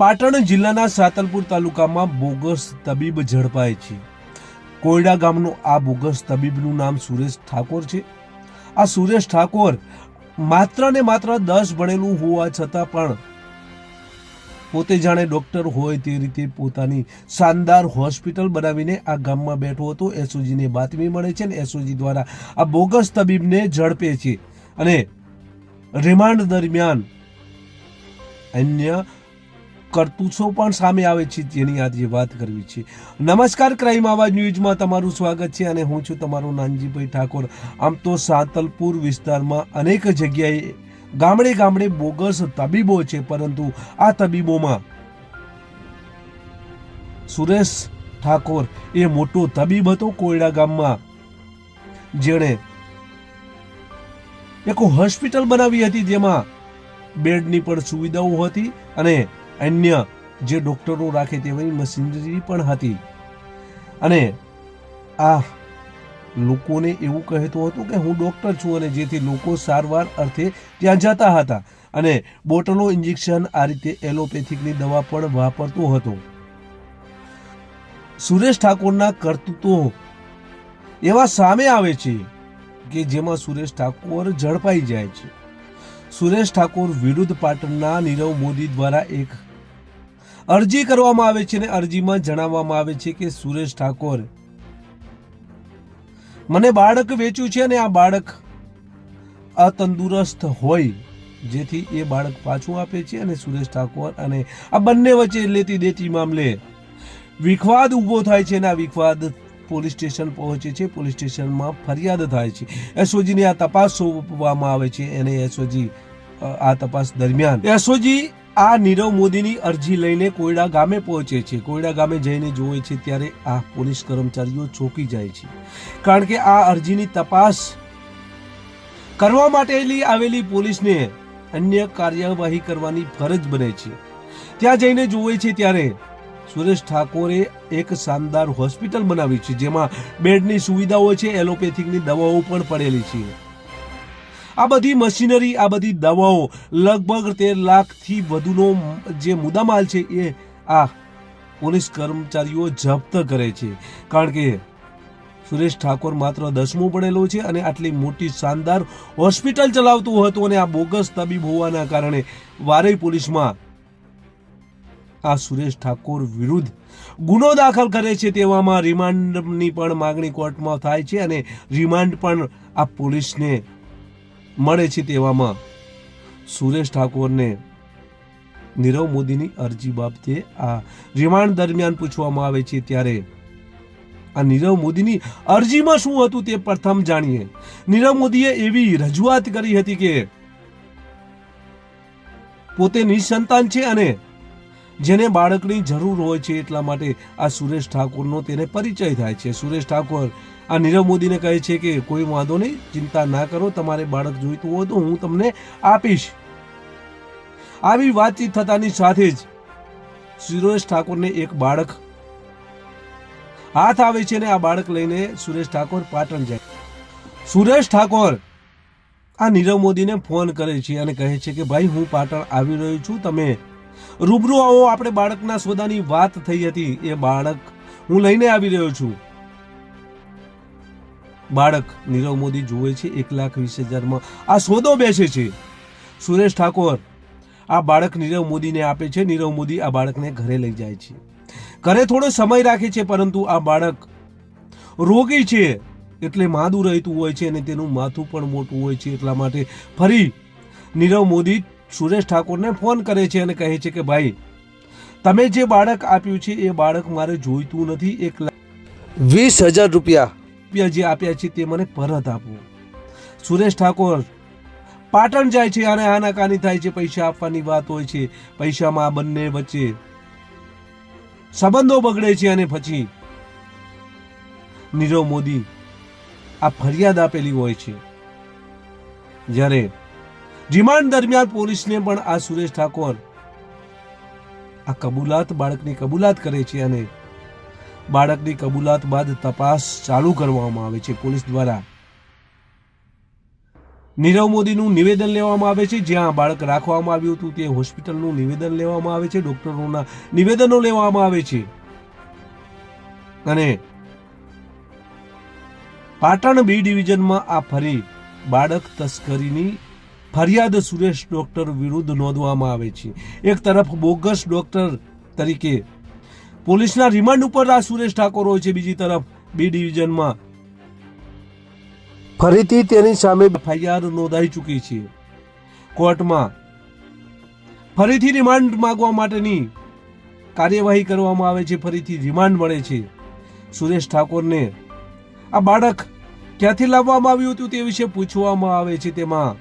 પાટણ જિલ્લાના સાતલપુર તાલુકામાં બોગસ તબીબ ઝડપાય છે. કોયડા ગામનો આ બોગસ તબીબનું નામ સુરેશ ઠાકોર છે. આ સુરેશ ઠાકોર માત્ર ને માત્ર દસ ભણેલું હોવા છતાં પણ પોતે જાણે ડોક્ટર હોય તે રીતે પોતાની શાનદાર હોસ્પિટલ બનાવીને આ ગામમાં બેઠો હતો. એસઓજીને બાતમી મળે છે અને એસઓજી દ્વારા આ બોગસ તબીબને ઝડપે છે અને રિમાન્ડ દરમિયાન અન્ય કરતૂતો પણ સામે આવે છે જેની આજે વાત કરવી છે. નમસ્કાર, ક્રાઇમ આવાજ ન્યૂઝમાં તમારું સ્વાગત છે અને હું છું તમારો નાનજીભાઈ ઠાકોર. આમ તો સાતલપુર વિસ્તારમાં અનેક જગ્યાએ ગામડે ગામડે બોગસ તબીબો છે, પરંતુ આ તબીબોમાં સુરેશ ઠાકોર એ મોટો તબીબ હતો કોયડા ગામમાં. જેણે એક હોસ્પિટલ બનાવી હતી જેમાં બેડની પણ સુવિધાઓ હતી અને અન્ય જે ડોક્ટરો રાખે તેવી મશીનરી પણ હતી. અને આ લોકોને એવું કહેતો હતો કે હું ડૉક્ટર છું અને જેથી લોકો સારવાર અર્થે ત્યાં જતા હતા અને બોટલો ઇન્જેક્શન આ રીતે એલોપેથિકની દવા પણ વાપરતો હતો. સુરેશ ઠાકોરના કરતૂતો એવા સામે આવે છે કે જેમાં સુરેશ ઠાકોર ઝડપાઈ જાય છે. સુરેશ ઠાકોર વિરુદ્ધ પાટણના નીરવ મોદી દ્વારા એક અરજી કરવામાં આવે છે અને અરજીમાં જણાવવામાં આવે છે કે સુરેશ ઠાકોર, મને બાળક વેચ્યું છે અને આ બાળક અતંદુરસ્ત હોય, જેથી એ બાળક પાછું આપે છે અને સુરેશ ઠાકોર અને આ બંને વચ્ચે લેતી દેતી મામલે વિખવાદ ઊભો થાય છે અને આ વિખવાદ પોલીસ સ્ટેશન પહોંચે છે. પોલીસ સ્ટેશનમાં ફરિયાદ થાય છે. એસઓજીની આ તપાસ સોંપવામાં આવે છે અને એસઓજી આ તપાસ દરમિયાન એસઓજી આ નીરવ મોદીની અરજી લઈને કોયડા ગામે પહોંચે છે. કોયડા ગામે જઈને જોવે છે ત્યારે આ પોલીસ કર્મચારીઓ ચોંકી જાય છે. કારણ કે આ અરજીની તપાસ કરવા માટે આવેલી પોલીસને અન્ય કાર્યવાહી કરવાની ફરજ બને છે. ત્યાં જઈને જોવે છે ત્યારે સુરેશ ઠાકોરે એક શાનદાર હોસ્પિટલ બનાવી છે, જેમાં બેડની સુવિધાઓ છે, એલોપેથિકની દવાઓ પણ પડેલી છે. આ બધી મશીનરી, આ બધી દવાઓ લગભગ તેર લાખથી વધુનો જે મુદ્દામાલ છે એ આ પોલીસ કર્મચારીઓ જપ્ત કરે છે. કારણ કે સુરેશ ઠાકોર માત્ર દસમું ભણેલો છે અને આટલી મોટી શાનદાર હોસ્પિટલ ચલાવતું હતું અને આ બોગસ તબીબ હોવાના કારણે વારઈ પોલીસમાં આ સુરેશ ઠાકોર વિરુદ્ધ ગુનો દાખલ કરે છે તેવામાં રિમાન્ડની પણ માગણી કોર્ટમાં થાય છે અને રિમાન્ડ પણ આ પોલીસને મળે છે તેવામાં સુરેશ ઠાકોરને નીરવ મોદીની અરજી બાબતે આ રિમાન્ડ દરમિયાન પૂછવામાં આવે છે ત્યારે આ નીરવ મોદીની અરજીમાં શું હતું તે પ્રથમ જાણીએ. નીરવ મોદીએ એવી રજૂઆત કરી હતી કે પોતે નિસંતાન છે અને જેને બાળકની જરૂર હોય છે એટલા માટે આ સુરેશ ઠાકોરનો તેને પરિચય થાય છે. સુરેશ ઠાકોર આ નીરવ મોદીને કહે છે કે કોઈ વાંધો નહીં, ચિંતા ના કરો, તમારે બાળક જોઈતું હોય તો હું તમને આપીશ. આવી વાતચીત થતાની સાથે જ સુરેશ ઠાકોરને એક બાળક હાથ આવે છે ને આ બાળક લઈને સુરેશ ઠાકોર પાટણ જાય. સુરેશ ઠાકોર આ નીરવ મોદીને ફોન કરે છે અને કહે છે કે ભાઈ હું પાટણ આવી રહ્યો છું, તમે રૂબરૂ આવો, આપણે બાળકના સોદાની વાત થઈ હતી, એ બાળક હું લઈને આવી રહ્યો છું. બાળક નીરવ મોદી જુએ છે, એક લાખ વીસ હજારમાં. આ સોદો બેસે છે. સુરેશ ઠાકોર, આ બાળક નીરવ મોદીને આપે છે. નીરવ મોદી આ બાળકને ઘરે લઈ જાય છે. ઘરે થોડો સમય રાખે છે, પરંતુ આ બાળક રોગી છે. એટલે માદું રહેતું હોય છે અને તેનું માથું પણ મોટું હોય છે. એટલા માટે ફરી નીરવ મોદી સુરેશ ઠાકોરને ફોન કરે છે અને કહે છે કે, ભાઈ, તમે જે બાળક આપ્યું છે, એ બાળક મારે જોઈતું નથી. એક વીસ હજાર રૂપિયા રૂપિયા જે આપ્યા છે તે મને પરત આપો. સુરેશ ઠાકોર, પાટણ જાય છે અને આનાકાની થાય છે પૈસા આપવાની વાત હોય છે. પૈસામાં આ બંને વચ્ચે સંબંધો બગડે છે અને પછી નીરવ મોદી આ ફરિયાદ આપેલી હોય છે. જ્યારે રિમાન્ડ દરમિયાન પોલીસને પણ આ સુરેશ ઠાકોર આ કબૂલાત, બાળકની કબૂલાત કરે છે અને બાળકની કબૂલાત બાદ તપાસ ચાલુ કરવામાં આવે છે પોલીસ દ્વારા. નીરવ મોદીનું નિવેદન લેવામાં આવે છે. જ્યાં બાળક રાખવામાં આવ્યું હતું તે હોસ્પિટલનું નિવેદન લેવામાં આવે છે. ડોક્ટરોના નિવેદનો લેવામાં આવે છે. અને પાટણ બી ડિવિઝનમાં આ ફરી બાળક તસ્કરીની ફરિયાદ સુરેશ ડોક્ટર વિરુદ્ધ નોંધવામાં આવે છે. એક તરફ બોગસ ડોક્ટર તરીકે પોલીસના રિમાન્ડ ઉપર આ સુરેશ ઠાકોર હોય છે બીજી તરફ. બી ડિવિઝનમાં ફરીથી તેની સામે એફઆઈઆર નોંધાઈ ચૂકી છે. કોર્ટમાં ફરીથી રિમાન્ડ માંગવા માટેની કાર્યવાહી કરવામાં આવે છે, ફરીથી રિમાન્ડ મળે છે. સુરેશ ઠાકોરને આ બાળક ક્યાંથી લાવવામાં આવ્યું હતું તે વિશે પૂછવામાં આવે છે તેમાં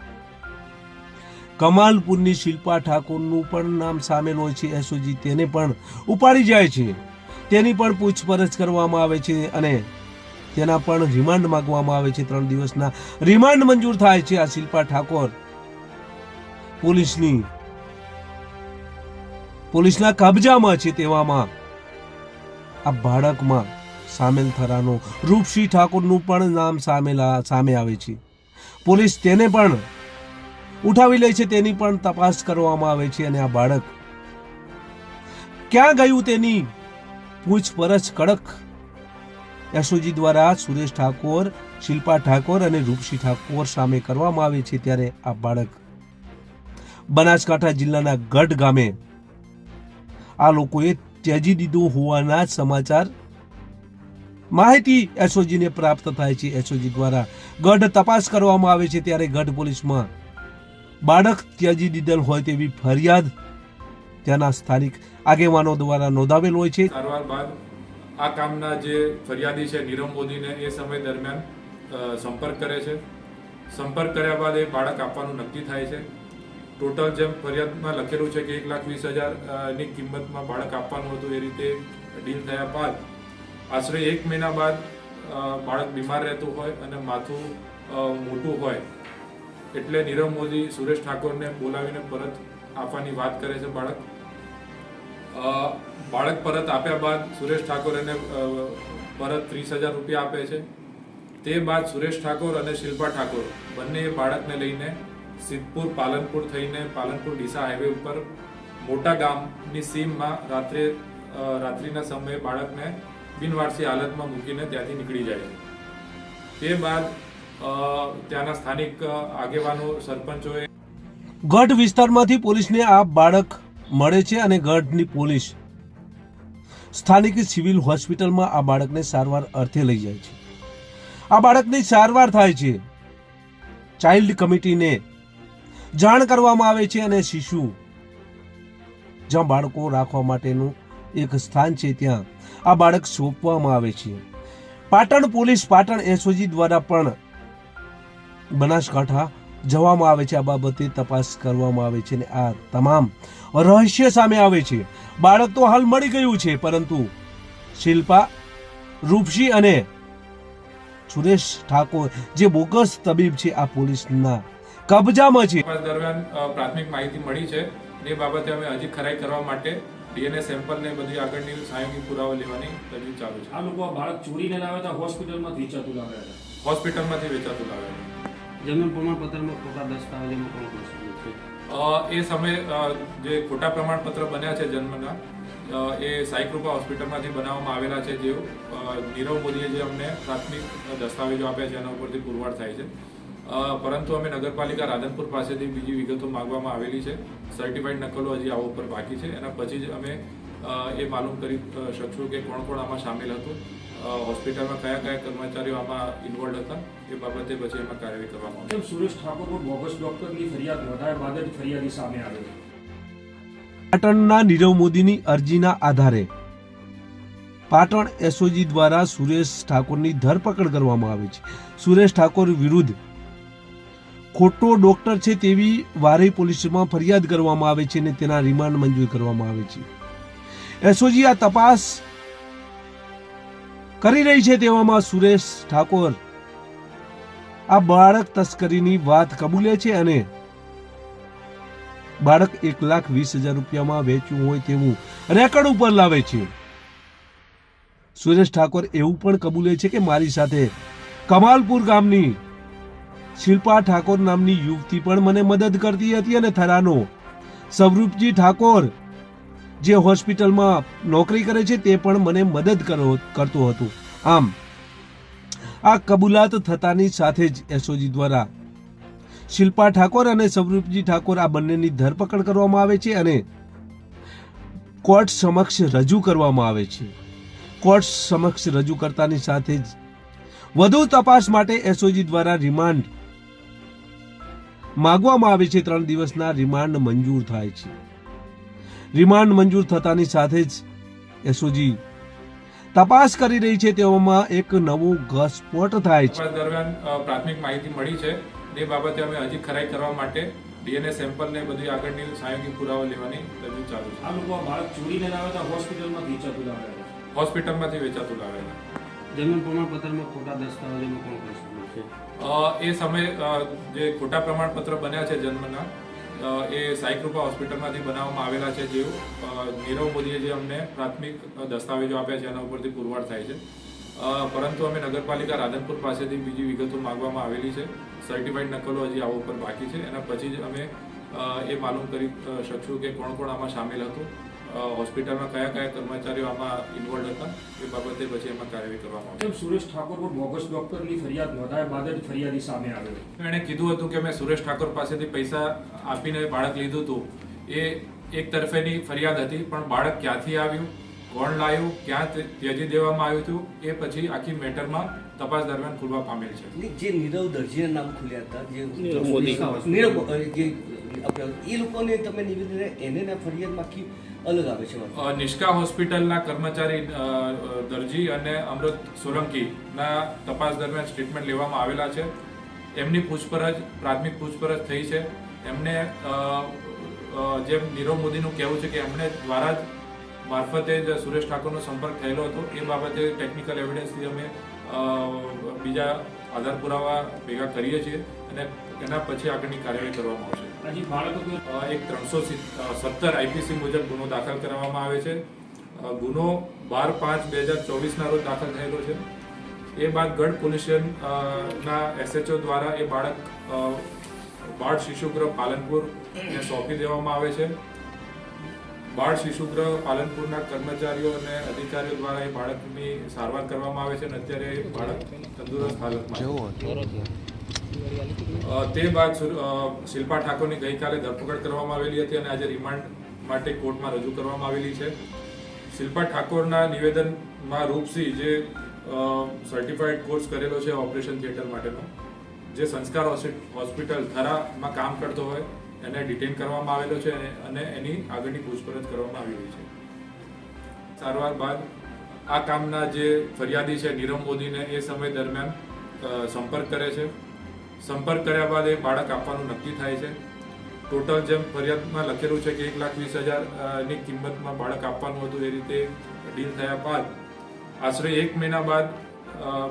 કમાલપુરની શિલ્પા ઠાકોરનું પણ નામ સામેલ હોય છે, એસઓજી તેને પણ ઉપાડી જાય છે. તેની પણ પૂછપરછ કરવામાં આવે છે અને તેના પણ રિમાન્ડ માંગવામાં આવે છે. ત્રણ દિવસના રિમાન્ડ મંજૂર થાય છે આ શિલ્પા ઠાકોર. પોલીસની પોલીસના કબજામાં છે તેવામાં. આ બાળકમાં સામેલ થવાનો રૂપસિંહ ઠાકોરનું પણ નામ સામેલ સામે આવે છે. પોલીસ તેને પણ ઉઠાવી લે છે તેની પણ તપાસ કરવામાં આવે છે અને આ બાળક ક્યાં ગયું તેની પૂછપરછ કડક? એસઓજી દ્વારા સુરેશ ઠાકોર, શિલ્પા ઠાકોર અને રૂપસિંહ ઠાકોર સામે કરવામાં આવે છે ત્યારે આ બાળક બનાસકાંઠા જિલ્લાના ગઢ ગામે આ લોકોએ ત્યજી દીધું હોવાના સમાચાર માહિતી એસઓજીને પ્રાપ્ત થાય છે. એસઓજી દ્વારા ગઢ તપાસ કરવામાં આવે છે ત્યારે ગઢ પોલીસમાં બાળક ત્યજી દીધેલ હોય તેવી ફરિયાદ ત્યાંના સ્થાનિક આગેવાનો દ્વારા નોંધાવેલ હોય છે. સારવાર બાદ આ કામના જે ફરિયાદી છે નીરવ મોદીને એ સમય દરમિયાન સંપર્ક કરે છે. સંપર્ક કર્યા બાદ એ બાળક આપવાનું નક્કી થાય છે. ટોટલ જેમ ફરિયાદમાં લખેલું છે કે એક લાખ વીસ હજાર અ, કિંમતમાં બાળક આપવાનું હતું એ રીતે ડીલ થયા બાદ આશરે એક મહિના બાદ બાળક બીમાર રહેતું હોય અને માથું મોટું હોય એટલે નીરવ મોદી, સુરેશ ઠાકોરને બોલાવીને પરત આપવાની વાત કરે છે બાળક. બાળક પરત આપ્યા બાદ સુરેશ ઠાકોર એને પરત ત્રીસ હજાર રૂપિયા આપે છે. તે બાદ સુરેશ ઠાકોર અને શિલ્પા ઠાકોર બંને બાળકને લઈને સિદ્ધપુર, પાલનપુર થઈને પાલનપુર ડીસા હાઈવે ઉપર મોટા ગામની સીમમાં રાત્રે રાત્રિના સમયે બાળકને બિનવારસી હાલતમાં મૂકીને ત્યાંથી નીકળી જાય. છે તે બાદ ત્યાંના સ્થાનિક આગેવાનો, સરપંચોએ ગઢ વિસ્તારમાંથી પોલીસને આ બાળક મળે છે અને ગઢની પોલીસ સ્થાનિક સિવિલ હોસ્પિટલમાં આ બાળકને સારવાર અર્થે લઈ જાય છે. આ બાળકની સારવાર થાય છે. ચાઇલ્ડ કમિટીને જાણ કરવામાં આવે છે અને શિશુ જ્યાં બાળકો રાખવા માટેનું એક સ્થાન છે ત્યાં આ બાળક સોંપવામાં આવે છે. પાટણ પોલીસ, પાટણ એસઓજી દ્વારા પણ બનાસકાંઠા જવામાં આવે છે. આ બાબતે તપાસ કરવામાં આવે છે અને આ તમામ રહસ્ય સામે આવે છે. બાળક તો હાલ મળી ગયું છે પરંતુ શિલ્પા રૂપસી અને સુરેશ ઠાકોર જે બોગસ તબીબ છે આ પોલીસના કબજામાં છે. દરમિયાન પ્રાથમિક માહિતી મળી છે. એ બાબતે અમે હજી ખરાઈ કરવા માટે ડીએનએ સેમ્પલ ને બધી આગળની સાયોગિક પુરાવા લેવાની તજવીજ ચાલુ છે. આ લોકો આ બાળક ચોરીને લાવ્યા હતા હોસ્પિટલમાંથી વેચાતું લાવ્યા હતા. હોસ્પિટલમાંથી વેચાતું લાવે જમીન પ્રમાણપત્રમાં ખોટા દસ્તાવેજોમાં કોણ એ સમયે જે ખોટા પ્રમાણપત્ર બન્યા છે જન્મના એ સાઈકૃપા હોસ્પિટલમાંથી બનાવવામાં આવેલા છે જે નીરવ મોદીએ જે અમને પ્રાથમિક દસ્તાવેજો આપ્યા છે એના ઉપરથી પુરવાર થાય છે. પરંતુ અમે નગરપાલિકા રાધનપુર પાસેથી બીજી વિગતો માંગવામાં આવેલી છે. સર્ટિફાઈડ નકલો હજી આવો ઉપર બાકી છે. એના પછી જ અમે એ માલુમ કરી શકશું કે કોણ કોણ આમાં સામેલ હતું. હોસ્પિટલમાં કયા કયા કર્મચારીઓ આમાં ઇન્વોલ્વ હતા? એ બાબતે પછી એમાં કાર્યવાહી કરવામાં આવી. સુરેશ ઠાકોર પર બોગસ ડોક્ટરની ફરિયાદ નોંધાયા બાદ જ ફરિયાદી સામે આવી પાટણના નીરવ મોદીની અરજીના આધારે પાટણ એસઓજી દ્વારા સુરેશ ઠાકોરની ધરપકડ કરવામાં આવી છે. સુરેશ ઠાકોર વિરુદ્ધ ખોટો ડોક્ટર છે તેવી વારી પોલીસમાં ફરિયાદ કરવામાં આવે છે અને તેના રિમાન્ડ મંજૂર કરવામાં આવે છે. એસઓજી આ તપાસ કરી રહી છે તેવામાં સુરેશ ઠાકોર. આ બાળક તસ્કરીની વાત કબૂલે છે અને બાળક એક લાખ વીસ હજાર રૂપિયામાં વેચ્યું હોય તેવું રેકર્ડ ઉપર લાવે છે. સુરેશ ઠાકોર એવું પણ કબૂલે છે કે મારી સાથે કમાલપુર ગામની શિલ્પા ઠાકોર નામની યુવતી પણ મને મદદ કરતી હતી અને થરાનો સ્વરૂપજી ઠાકોર જે હોસ્પિટલમાં નોકરી કરે છે તે પણ મને મદદ કરો કરતું હતું. આમ, આ કબૂલાત થતાની સાથે જ એસઓજી દ્વારા શિલ્પા ઠાકોર અને સ્વરૂપજી ઠાકોર આ બંનેની ધરપકડ કરવામાં આવે છે અને કોર્ટ સમક્ષ રજૂ કરવામાં આવે છે. કોર્ટ સમક્ષ રજૂ કરતાની સાથે જ વધુ તપાસ માટે એસઓજી દ્વારા રિમાન્ડ માગવામાં આવે છે. ત્રણ દિવસના રિમાન્ડ મંજૂર થાય છે. રિમાન્ડ મંજૂર થતાની સાથે જ એસઓજી તપાસ કરી રહી છે તેવામાં એક નવો ઘસપોટ થાય છે. દરમિયાન પ્રાથમિક માહિતી મળી છે. તે બાબતે અમે હજી ખરાઈ કરવા માટે ડીએનએ સેમ્પલ ને બધી આગળની સહયોગી પુરાવા લેવાની તજવીજ ચાલુ છે. આ લોકો બાળક ચોરીને લાવ્યા હતા હોસ્પિટલમાં વેચાતું લાવ્યા હોસ્પિટલમાંથી વેચાતું લાવેલા જન્મ પ્રમાણપત્રમાં ખોટા દસ્તાવેજોમાં કોણ કરી શકે છે એ સમયે જે ખોટા પ્રમાણપત્ર બન્યા છે જન્મના એ સાઈકૃપા હોસ્પિટલમાંથી બનાવવામાં આવેલા છે જેવું નીરવ મોદીએ જે અમને પ્રાથમિક દસ્તાવેજો આપ્યા છે એના ઉપરથી પુરવાર થાય છે. પરંતુ અમે નગરપાલિકા રાધનપુર પાસેથી બીજી વિગતો માંગવામાં આવેલી છે. સર્ટિફાઈડ નકલો હજી આવો ઉપર બાકી છે. એના પછી જ અમે એ માલુમ કરી શકશું કે કોણ કોણ આમાં સામેલ હતું. હોસ્પિટલમાં કયા કયા કર્મચારીઓ આમાં ઇન્વોલ્વ હતા? એ બાબતે પછી એમાં કાર્યવાહી કરવામાં આવી સુરેશ ઠાકોર પર બોગસ ડોક્ટરની ફરિયાદ નોંધાયા બાદ જ ફરિયાદી સામે આવ્યો? એણે કીધું હતું કે મેં સુરેશ ઠાકોર પાસેથી પૈસા આપીને બાળક લીધું હતું. એ એક તરફેની ફરિયાદ હતી પણ બાળક ક્યાંથી આવ્યું કોણ લાવ્યું ક્યાં ત્યજી દેવામાં આવ્યું હતું એ પછી આખી મેટરમાં તપાસ દરમિયાન ખુલવા પામેલ છે. જે નીરવ દરજીના નામ ખુલ્યા હતા જે નીરવ જે એ લોકોને તમે નિવેદન એને ફરિયાદ ફરિયાદમાં આખી અલગ આવે છે નિષ્કા હોસ્પિટલના કર્મચારી દરજી અને અમૃત સોલંકીના તપાસ દરમિયાન સ્ટેટમેન્ટ લેવામાં આવેલા છે. એમની પૂછપરછ, પ્રાથમિક પૂછપરછ થઈ છે. એમને જેમ નીરવ મોદીનું કહેવું છે કે એમને દ્વારા જ મારફતે જ સુરેશ ઠાકોરનો સંપર્ક થયેલો હતો. એ બાબતે ટેકનિકલ એવિડન્સથી અમે બીજા આધાર પુરાવા ભેગા કરીએ છીએ અને એના પછી આગળની કાર્યવાહી કરવામાં આવશે. હજી બાળકો એક ત્રણસો સત્તર આઈપીસી મુજબ ગુનો દાખલ કરવામાં આવે છે. ગુનો બાર પાંચ બે હજાર ચોવીસના રોજ દાખલ થયેલો છે. એ બાદ ગઢ પોલીસ ના એસએચઓ દ્વારા એ બાળક બાળ શિશુગૃહ પાલનપુરને સોંપી દેવામાં આવે છે. બાળ શિશુગ્રહ પાલનપુરના કર્મચારીઓ અને અધિકારીઓ દ્વારા એ બાળકની સારવાર કરવામાં આવે છે અને અત્યારે એ બાળક તંદુરસ્ત હાલતમાં છે. તે બાદ શિલ્પા ઠાકોરની ગઈકાલે ધરપકડ કરવામાં આવેલી હતી અને આજે રિમાન્ડ માટે કોર્ટમાં રજૂ કરવામાં આવેલી છે. શિલ્પા ઠાકોરના નિવેદનમાં રૂપસિંહ જે સર્ટિફાઈડ કોર્સ કરેલો છે ઓપરેશન થિયેટર માટેનો, જે સંસ્કાર હોસ્પિટલ થરામાં કામ કરતો હોય, એને ડિટેન કરવામાં આવેલો છે અને એની આગળની પૂછપરછ કરવામાં આવી રહી છે. સારવાર બાદ આ કામના જે ફરિયાદી છે નીરવ મોદીને એ સમય દરમિયાન સંપર્ક કરે છે. સંપર્ક કર્યા બાદ એ બાળક આપવાનું નક્કી થાય છે. ટોટલ જેમ ફરિયાદમાં લખેલું છે કે એક લાખ વીસ હજાર અ, કિંમતમાં બાળક આપવાનું હતું એ રીતે ડીલ થયા બાદ આશરે એક મહિના બાદ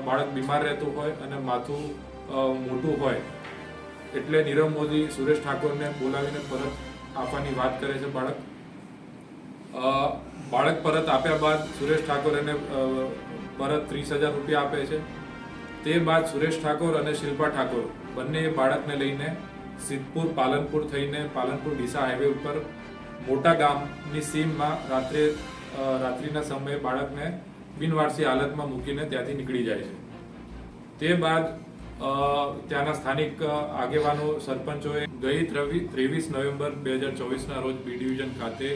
બાળક બીમાર રહેતું હોય અને માથું મોટું હોય એટલે નીરવ મોદી સુરેશ ઠાકોરને બોલાવીને પરત આપવાની વાત કરે છે બાળક. બાળક પરત આપ્યા બાદ સુરેશ ઠાકોર એને પરત ત્રીસ હજાર રૂપિયા આપે છે. તે બાદ સુરેશ ઠાકોર અને શિલ્પા ઠાકોર બંને બાળકને લઈને સિદ્ધપુર, પાલનપુર થઈને પાલનપુર ડીસા હાઈવે ઉપર મોટા ગામની સીમમાં રાત્રે રાત્રિના સમયે બાળકને બિનવારસી હાલતમાં મૂકીને ત્યાંથી નીકળી જાય છે. તે બાદ ત્યાંના સ્થાનિક આગેવાનો, સરપંચોએ ગઈ ત્રેવીસ નવેમ્બર બે હજાર ચોવીસના રોજ બી ડિવિઝન ખાતે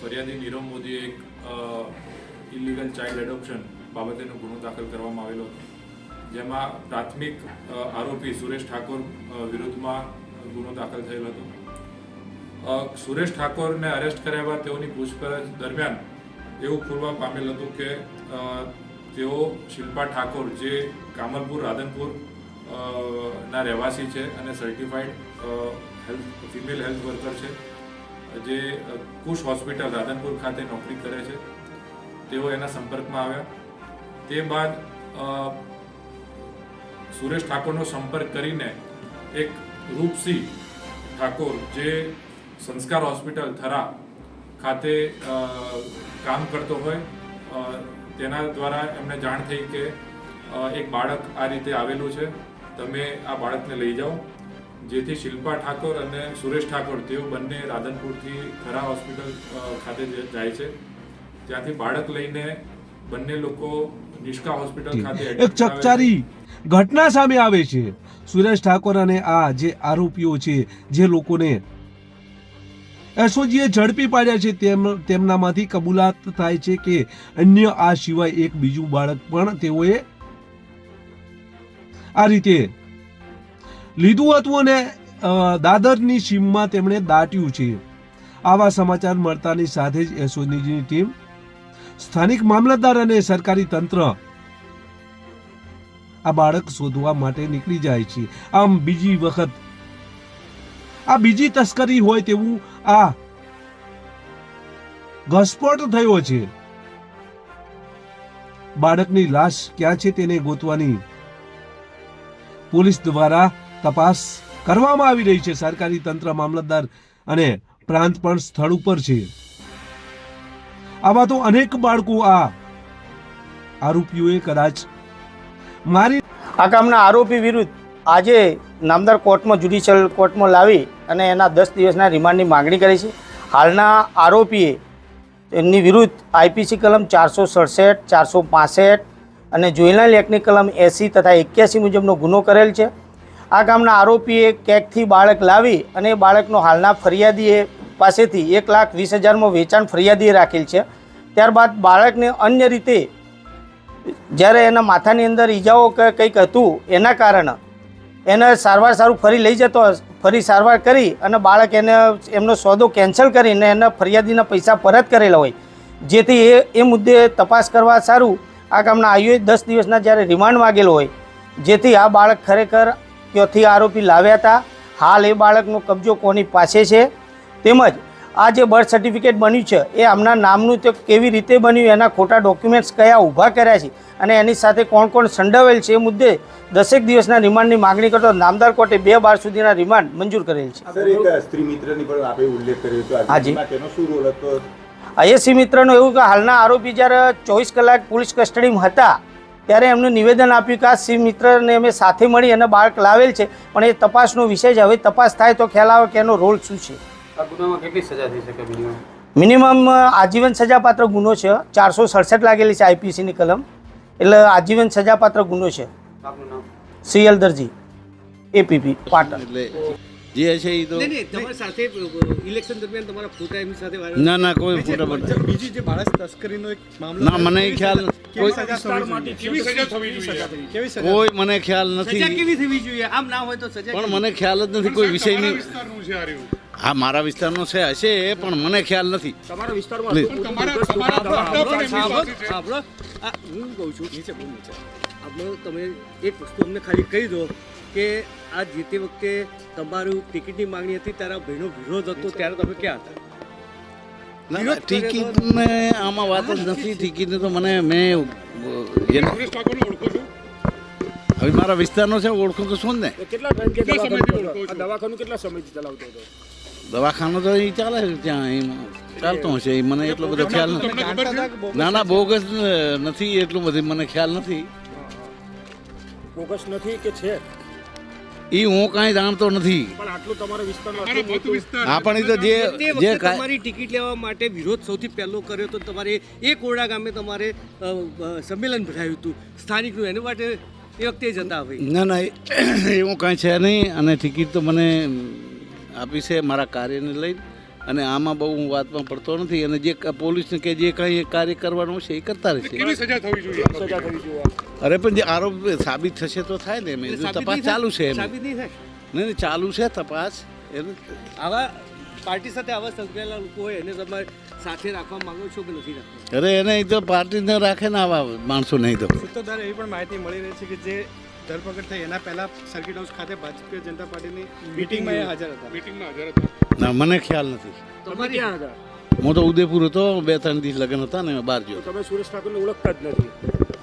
ફરિયાદી નીરવ મોદીએ એક ઇલીગલ ચાઇલ્ડ એડોપ્શન બાબતેનો ગુનો દાખલ કરવામાં આવેલો હતો. જેમાં પ્રાથમિક આરોપી સુરેશ ઠાકોર વિરુદ્ધમાં ગુનો દાખલ થયેલ હતો. સુરેશ ઠાકોરને અરેસ્ટ કર્યા બાદ તેઓની પૂછપરછ દરમિયાન એવું ખુલવા પામેલ હતું કે તેઓ શિલ્પા ઠાકોર, જે કામલપુર, રાધનપુર ના રહેવાસી છે અને certified health female health worker છે, જે કુશ હોસ્પિટલ રાધનપુર ખાતે નોકરી કરે છે. તેઓ એના સંપર્કમાં આવ્યા. તે બાદ સુરેશ ઠાકોરનો સંપર્ક કરીને એક રૂપસિંહ ઠાકોર જે સંસ્કાર હોસ્પિટલ થરા ખાતે કામ કરતો હોય તેના દ્વારા એમને જાણ થઈ કે એક બાળક આ રીતે આવેલું છે. તમે આ બાળકને લઈ જાઓ. જેથી શિલ્પા ઠાકોર અને સુરેશ ઠાકોર, તેઓ બંને રાધનપુરથી ખરા હોસ્પિટલ ખાતે જાય છે. ત્યાંથી બાળક લઈને બંને લોકો નિષ્કા હોસ્પિટલ ખાતે એક. ચકચારી ઘટના સામે આવે છે. સુરેશ ઠાકોર અને આ જે આરોપીઓ છે જે લોકોને એસઓજીએ ઝડપી પાડ્યા છે તેમ તેમનામાંથી કબૂલાત થાય છે કે અન્ય આ સિવાય એક બીજું બાળક પણ તેઓએ આ રીતે લીધું હતું અને દાદરની સીમમાં તેમણે દાટ્યું છે. આવા સમાચાર મળતાની સાથે જ એસઓજીની ટીમ સ્થાનિક મામલતદાર અને સરકારી તંત્ર આ બાળક શોધવા માટે નીકળી જાય છે. આમ બીજી વખત આ બીજી તસ્કરી હોય તેવું આ ઘસપોટ થયો છે. બાળકની લાશ ક્યાં છે તેને ગોતવાની પોલીસ દ્વારા તપાસ કરવામાં આવી રહી છે. સરકારી તંત્ર, મામલતદાર અને પ્રાંત પણ સ્થળ ઉપર છે. આવા તો અનેક બાળકો આ આરોપીઓએ કદાચ મારી આ કામના આરોપી વિરુદ્ધ આજે નામદાર કોર્ટમાં જ્યુડિશિયલ કોર્ટમાં લાવી અને એના દસ દિવસના રિમાન્ડની માગણી કરી છે. હાલના આરોપીએ એમની વિરુદ્ધ આઈપીસી કલમ ચારસો સડસઠ, ચારસો પાસઠ અને જુવેનાઇલ એક્ટની કલમ એંસી તથા એક્યાસી મુજબનો ગુનો કરેલ છે. આ કામના આરોપીએ કેકથી બાળક લાવી અને એ બાળકનો હાલના ફરિયાદીએ પાસેથી એક લાખ વીસ હજારમાં વેચાણ ફરિયાદીએ રાખેલ છે. ત્યારબાદ બાળકને અન્ય રીતે જ્યારે એના માથાની અંદર ઈજાઓ કે કંઈક હતું, એના કારણે એને સારવાર સારું ફરી લઈ જતો, ફરી સારવાર કરી અને બાળક એને એમનો સોદો કેન્સલ કરીને એને ફરિયાદીના પૈસા પરત કરેલા હોય. જેથી એ એ મુદ્દે તપાસ કરવા સારું. આ કામના આયુએ દસ દિવસના જ્યારે રિમાન્ડ માગેલો હોય, જેથી આ બાળક ખરેખર ત્યાંથી આરોપી લાવ્યા હતા. હાલ એ બાળકનો કબજો કોની પાસે છે? તેમજ આ જે બર્થ સર્ટિફિકેટ બન્યું છે એ આમના નામનું તે કેવી રીતે બન્યું એના ખોટા ડોક્યુમેન્ટ્સ કયા ઊભા કર્યા છે અને એની સાથે કોણ કોણ સંડોવેલ છે એ મુદ્દે દસેક દિવસના રિમાન્ડની માગણી કરતો નામદાર કોર્ટે બે બાર સુધીના રિમાન્ડ મંજૂર કરેલ છે. સ્ત્રી મિત્રની પણ આપે ઉલ્લેખ કર્યો હાજી. તેનો શું રોલ હતો? આઈએસસી મિત્રનું એવું કે હાલના આરોપી જ્યારે ચોવીસ કલાક પોલીસ કસ્ટડીમાં હતા ત્યારે એમનું નિવેદન આપ્યું કે આ સી મિત્રને અમે સાથે મળી અને બાળક લાવેલ છે પણ એ તપાસનો વિષય છે. હવે તપાસ થાય તો ખ્યાલ આવે કે એનો રોલ શું છે. આ ગુનામાં કેટલી સજા થઈ શકે મિનિમમ આજીવન સજાપાત્ર ગુનો છે. ચારસો સડસઠ લાગેલી છે આઈપીસીની કલમ. એટલે આજીવન સજાપાત્ર ગુનો છે. CL Darji APP Patan. એટલે જે છે એ તો તમારી સાથે ઇલેક્શન દરમિયાન તમારા ફોટા એમની સાથે ના ના કોઈ ફોટા બીજી જે બાળક તસ્કરીનો એક મામલો ના મને ખ્યાલ કોઈ સજા થવી જોઈએ? કેવી સજા થવી જોઈએ? કોઈ મને ખ્યાલ સજા નથી. કેવી થવી જોઈએ? આમ ના હોય તો સજા પણ મને ખ્યાલ જ નથી કોઈ વિષયની વિસ્તારનું છે આ રહ્યું. હા મારા વિસ્તારનો છે હશે પણ મને ખ્યાલ નથી. તમારા વિસ્તારમાં હું કહું છું નીચે બહુ નીચે. આપણે તમે એક વસ્તુ અમને ખાલી કહી દો કે આ જે તે વખતે તમારું ટિકિટની માંગણી હતી ત્યારે ભાઈનો વિરોધ હતો ત્યારે તમે ક્યાં હતા? તો- ટિકિટને આમાં વાત જ નથી ટિકિટને તો મને મેં હવે મારા વિસ્તારનો છે ઓળખું તો શું ને. કેટલા દવાખાનું કેટલા સમયથી ચલાવતો હતો? દવાખાનું તો એ ચાલે છે ત્યાં એમ ચાલતો હશે એ મને એટલો બધો ખ્યાલ નથી. ના ના બોગસ નથી એટલું બધું મને ખ્યાલ નથી. બોગસ નથી કે છે? એ હું કાંઈ જાણતો નથી. પણ આટલું તમારા વિસ્તારમાં તમારો આટલું મત મોટું વિસ્તાર. હા પણ એ તો જે જે તમારી ટિકિટ લેવા માટે વિરોધ સૌથી પહેલો કર્યો તો તમારે એ કોરડા ગામે તમારે સંમેલન ભરાયું હતું. સ્થાનિકનું એના માટે એ વખતે જતા ભાઈ ના ના એ- એવું કાંઈ છે નહીં અને ટિકિટ તો મને આપી છે મારા કાર્યને લઈને. અને આમાં બહુ હું વાતમાં પડતો નથી. અને જે પોલીસને કે જે કંઈ કાર્ય કરવાનું છે એ કરતા રહેશે કેવી સજા થવી જોઈએ? સજા થવી જોઈએ? અરે પણ જે આરોપ સાબિત થશે તો થાય ને એમ. તપાસ ચાલુ છે? એમ નહીં થાય? નહીં નહીં ચાલુ છે તપાસ. એને આવા પાર્ટી સાથે આવા સંકળાયેલા લોકો હોય એને તમારે સાથે રાખવા માંગો છો કે નથી રાખવા? અરે એને એ તો પાર્ટીને રાખે ને આવા માણસો નહીં તો. સૂત્રધારે એવી પણ માહિતી મળી રહી છે કે જે ધરપકડ થઈ. એના પહેલા સર્કિટ હાઉસ ખાતે ભાજપીય જનતા પાર્ટીની મીટિંગમાં હાજર હતા. મીટિંગમાં હાજર હતા. ના મને ખ્યાલ નથી. તમે તમારી ક્યાં હતા? હું તો ઉદયપુર હતો બે ત્રણ દિવસ લગ્ન હતા ને બહાર ગયો તમે સુરેશ ઠાકોરને ઓળખતા જ નથી.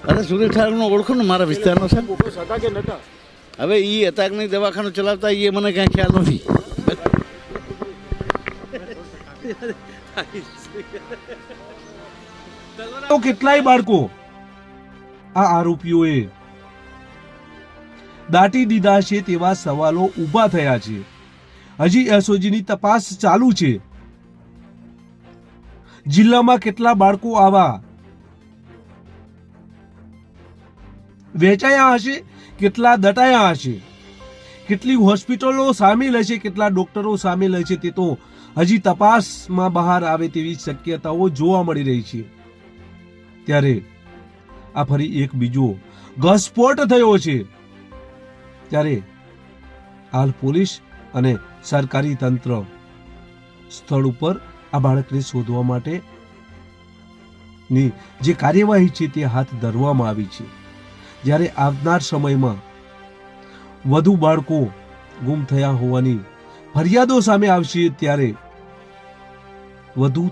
અરે સુરેશ ઠાકરનો ઓળખો ને મારા વિસ્તારનો છે હતા કે નતા? હવે એ હતા કે નહીં દવાખાનું ચલાવતા એ મને કાંઈ ખ્યાલ નથી. કેટલાય બાળકો આ આરોપીઓએ દાટી દીધા છે તેવા સવાલો ઊભા થયા છે. હજી એસઓજીની તપાસ ચાલુ છે. જિલ્લામાં કેટલા બાળકો આવા? વેચાયા હશે? કેટલા દટાયા હશે? કેટલી હોસ્પિટલો સામેલ હશે કેટલા ડોક્ટરો સામેલ હશે તે તો હજી તપાસમાં બહાર આવે તેવી શક્યતાઓ જોવા મળી રહી છે. ત્યારે આ ફરી એક બીજો ઘસસ્ફોટ થયો છે. ત્યારે હાલ પોલીસ અને સરકારી તંત્ર સ્થળ ઉપર આ બાળકને શોધવા માટે ની જે કાર્યવાહી છે તે હાથ ધરવામાં આવી છે. જ્યારે આવનાર સમયમાં વધુ બાળકો ગુમ થયા હોવાની ફરિયાદો સામે આવશે ત્યારે વધુ